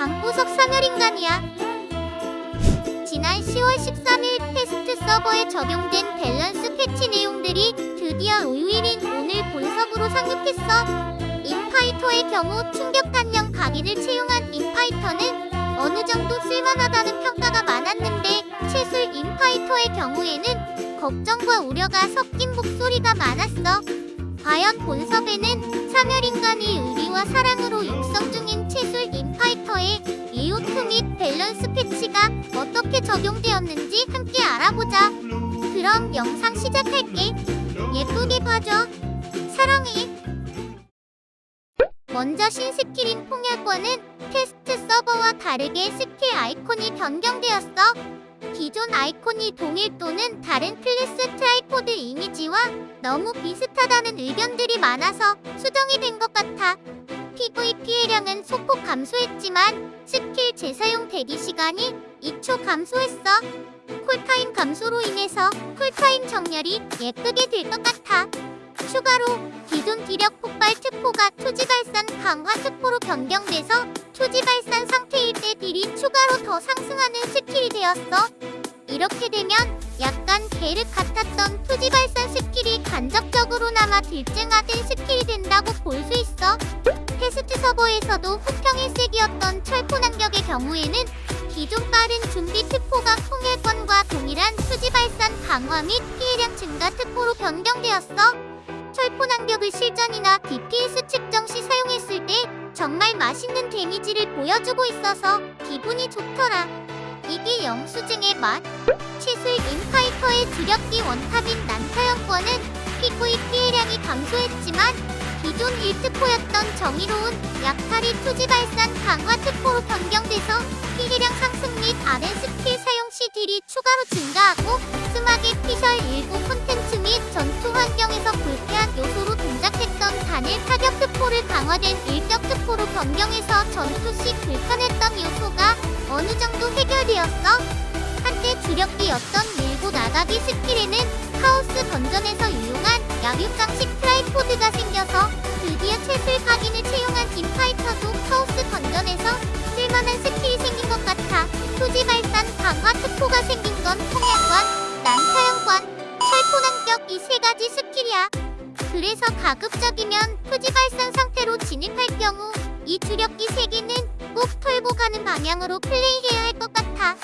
방구석 사멸인간이야. 지난 10월 13일 테스트 서버에 적용된 밸런스 패치 내용들이 드디어 의외인 오늘 본섭으로 상륙했어. 인파이터의 경우 충격 단령 각인을 채용한 인파이터는 어느 정도 쓸만하다는 평가가 많았는데 채술 인파이터의 경우에는 걱정과 우려가 섞인 목소리가 많았어. 과연 본섭에는 사멸인간의 의리와 사랑으로 육성 중인 채술 인파이터의 이오트 및 밸런스 패치가 어떻게 적용되었는지 함께 알아보자. 그럼 영상 시작할게. 예쁘게 봐줘. 사랑해. 먼저 신스킬인 폭렬권은 테스트 서버와 다르게 스킬 아이콘이 변경되었어. 기존 아이콘이 동일 또는 다른 클래스 트라이포드 이미지와 너무 비슷하다는 의견들이 많아서 수정이 된 것 같아. PVP의량은 소폭 감소했지만 스킬 재사용 대기 시간이 2초 감소했어. 쿨타임 감소로 인해서 쿨타임 정렬이 예쁘게 될 것 같아. 추가로 기존 기력 폭발 특포가 초지 발산 강화 특포로 변경돼서 초지 발산 상태일 때 딜이 추가로 더 상승하는 스킬이 되었어. 이렇게 되면 약간 계륵 같았던 투지 발산 스킬이 간접적으로나마 딜증화된 스킬이 된다고 볼 수 있어. 테스트 서버에서도 후평일색이었던 철포 난격의 경우에는 기존 빠른 준비 특포가 통일권과 동일한 투지 발산 강화 및 피해량 증가 특포로 변경되었어. 철포 난격을 실전이나 DPS 측정 시 사용했을 때 정말 맛있는 데미지를 보여주고 있어서 기분이 좋더라. 이게 영수증의 맛. 치술 인파이터의 주력기 원탑인 난타형권은 PVP의량이 감소했지만 기존 1특포였던 정의로운 약탈이 투지 발산 강화 특포로 변경돼서 피해량 상승 및 아는 스킬 사용 시 딜이 추가로 증가하고 스마게 피셜 일부 콘텐츠 및 전투 환경에서 불쾌한 요소로 동작했던 단일 타격 특포를 강화된 일격 특포로 변경해서 전투 시 불편했던 요소가 어느 정도 해결되었어. 한때 주력기였던 밀고 나가기 스킬에는 카오스 던전에서 유용한 약육강식 트라이포드가 생겨서 드디어 채술 각인을 채용한 인파이터도 카오스 던전에서 쓸만한 스킬이 생긴 것 같아 토지 발산 강화 특포가 생긴 건 통행관, 난타형관, 철포난격 이 세 가지 스킬이야. 그래서 가급적이면 토지 발산 상태로 진입할 경우 이 주력기 세 개는 꼭 털고 가는 방향으로 플레이해야 할 것 같아.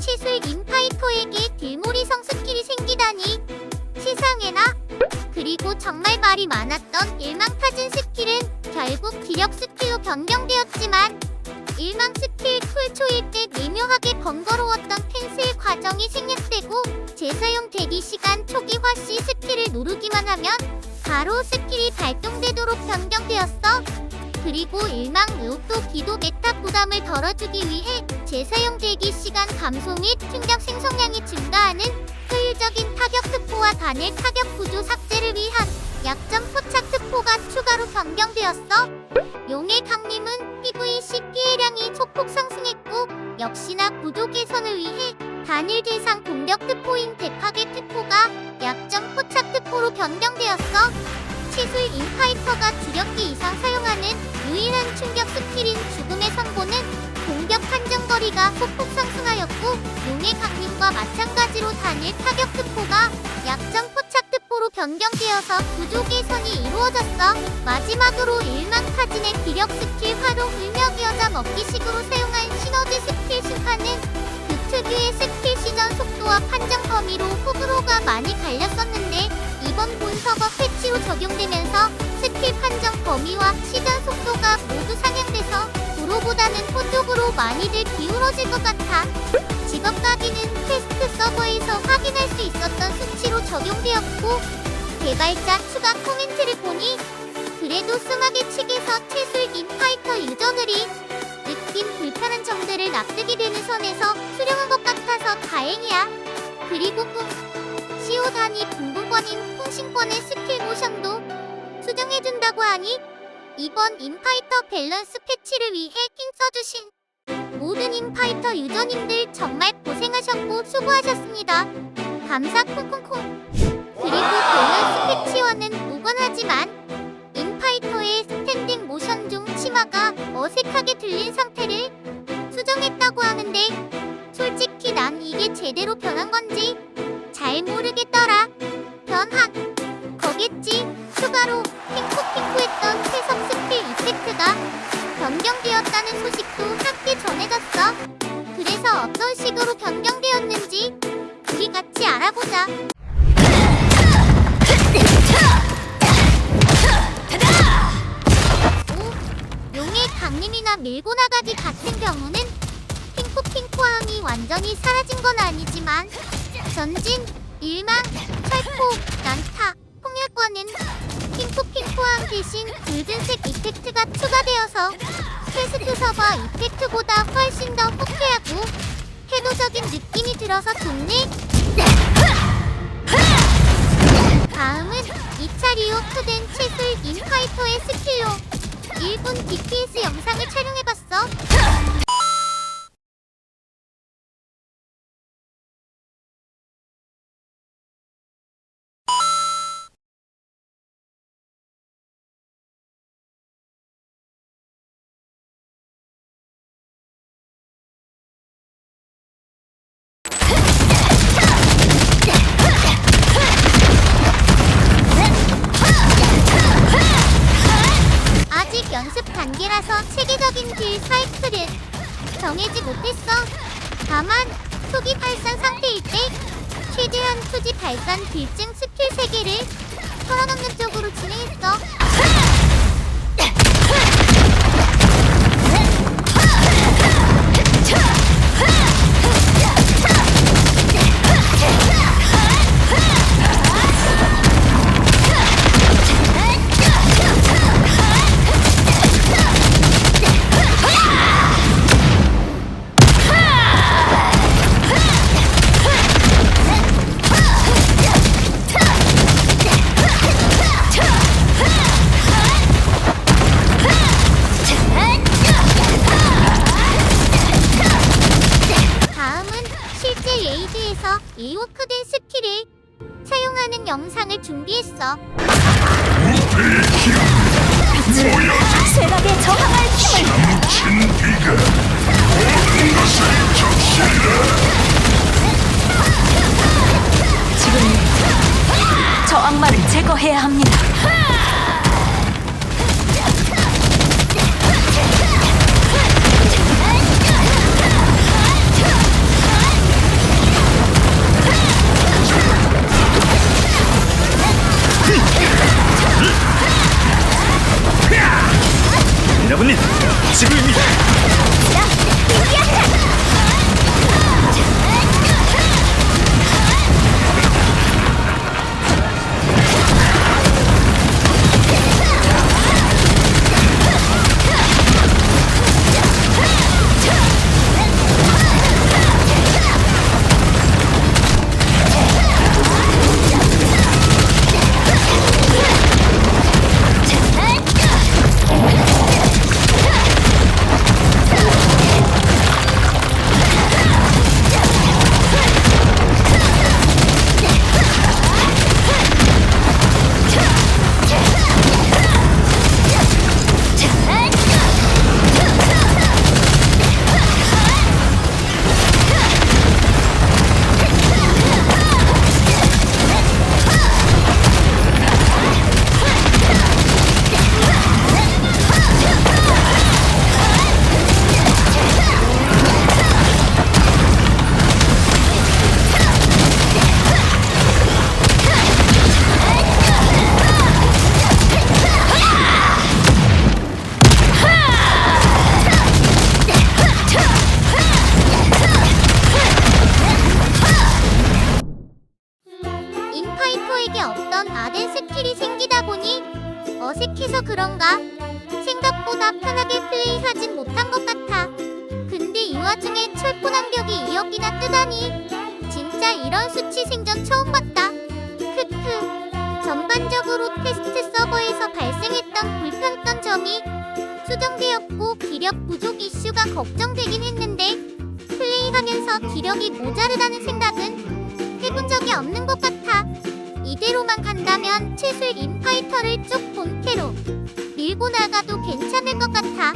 치술 인파이터에게 딜몰이 성 스킬이 생기다니. 시상해나 그리고 정말 말이 많았던 일망타진 스킬은 결국 기력 스킬로 변경되었지만 일망 스킬 쿨 초일 때 미묘하게 번거로웠던 펜슬 과정이 생략되고 재사용 대기 시간 초기 화 시 스킬을 누르기만 하면 바로 스킬이 발동되도록 변경되었어. 그리고 일망 의혹도 기도 메타 부담을 덜어주기 위해 재사용 대기 시간 감소 및 충격 생성량이 증가하는 특포와 단일 타격 구조 삭제를 위한 약점 포착 특포가 추가로 변경되었어. 용의 강림은 PVC 피해량이 소폭 상승했고 역시나 구조 개선을 위해 단일 대상 공격 특포인 대파괴 특포가 약점 포착 특포로 변경되었어. 치술 인파이터가 주력기 이상 사용하는 유일한 충격 스킬인 죽음의 선고는 거리가 소폭 상승하였고 용의 강림과 마찬가지로 단일 타격 특포가 약점 포착 특포로 변경되어서 구조 개선이 이루어졌어. 마지막으로 일망타진의 기력 스킬 활용 여자 먹기식으로 사용한 시너지 스킬 순환은 그 특유의 스킬 시전 속도와 판정 범위로 호불호가 많이 갈렸었는데 이번 본서버 패치로 적용되면서 스킬 판정 범위와 시전 속도가 모두 상향돼서 도로보다는 폰 쪽으로 많이들 기울어질 것 같아. 직업 각인은 테스트 서버에서 확인할 수 있었던 수치로 적용되었고 개발자 추가 코멘트를 보니 그래도 스마게 측에서 채술 인 파이터 유저들이 느낀 불편한 점들을 납득이 되는 선에서 수령한 것 같아서 다행이야. 그리고 뿡 CO 단위 분분권인 통신권의 스킬 모션도 수정해준다고 하니 이번 인파이터 밸런스 패치를 위해 힘 써주신 모든 인파이터 유저님들 정말 고생하셨고 수고하셨습니다. 감사 콩콩콩. 그리고 밸런스 패치와는 무관하지만 인파이터의 스탠딩 모션 중 치마가 어색하게 들린 상태를 그래서 어떤 식으로 변경되었는지 우리 같이 알아보자. 오, 용의 강림이나 밀고 나가기 같은 경우는 핑크핑크함이 완전히 사라진 건 아니지만 전진, 일망, 철포, 대신 붉은색 이펙트가 추가되어서 테스트 서버 이펙트보다 훨씬 더 호쾌하고 해도적인 느낌이 들어서 좋네. 다음은 2차 리오크된 채술 인파이터의 스킬로 1분 DPS 영상을 촬영해봤어. 정해지 못했어. 다만 초기 발산 상태일 때 최대한 초지 발산 딜증 스킬 3개를 털어넣는 쪽으로 진행했어. 실제 레이드에서 이워크된 스킬을 사용하는 영상을 준비했어. 쇠락에 저항할 힘을 지금 저 악마를 제거해야 합니다. 여러분님 지금입니다 그런가 생각보다 편하게 플레이하진 못한 것 같아. 근데 이 와중에 철포 단격이 2억이나 뜨다니 진짜 이런 수치 생전 처음 봤다. 크크. 전반적으로 테스트 서버에서 발생했던 불편했던 점이 수정되었고 기력 부족 이슈가 걱정되긴 했는데 플레이하면서 기력이 모자르다는 생각은 해본 적이 없는 것 같아. 이대로만 간다면 채술 인파이터를 쭉 본캐로 밀고 나가도 괜찮을 것 같아.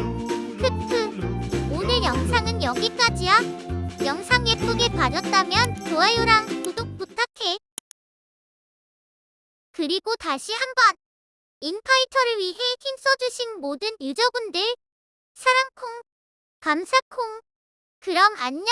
크크. 오늘 영상은 여기까지야. 영상 예쁘게 봐줬다면 좋아요랑 구독 부탁해. 그리고 다시 한번 인파이터를 위해 힘써주신 모든 유저분들 사랑콩 감사콩 그럼 안녕